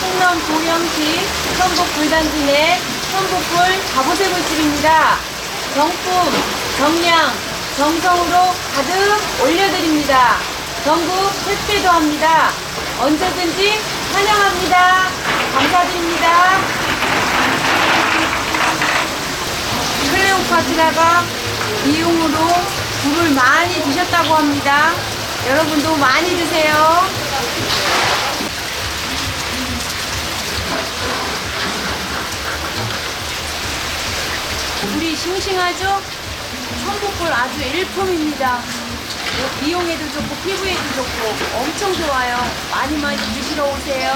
성남 동영시 천북 불단지 내 천북불 갑오새우집입니다. 정품, 정량, 정성으로 가득 올려드립니다. 전국 택배도 합니다. 언제든지 환영합니다. 감사드립니다. 클레오파트라가 이용으로 굴을 많이 드셨다고 합니다. 여러분도 많이 드세요. 굴이 싱싱하죠? 천국굴 아주 일품입니다. 뭐 미용에도 좋고 피부에도 좋고 엄청 좋아요. 많이 많이 드시러 오세요.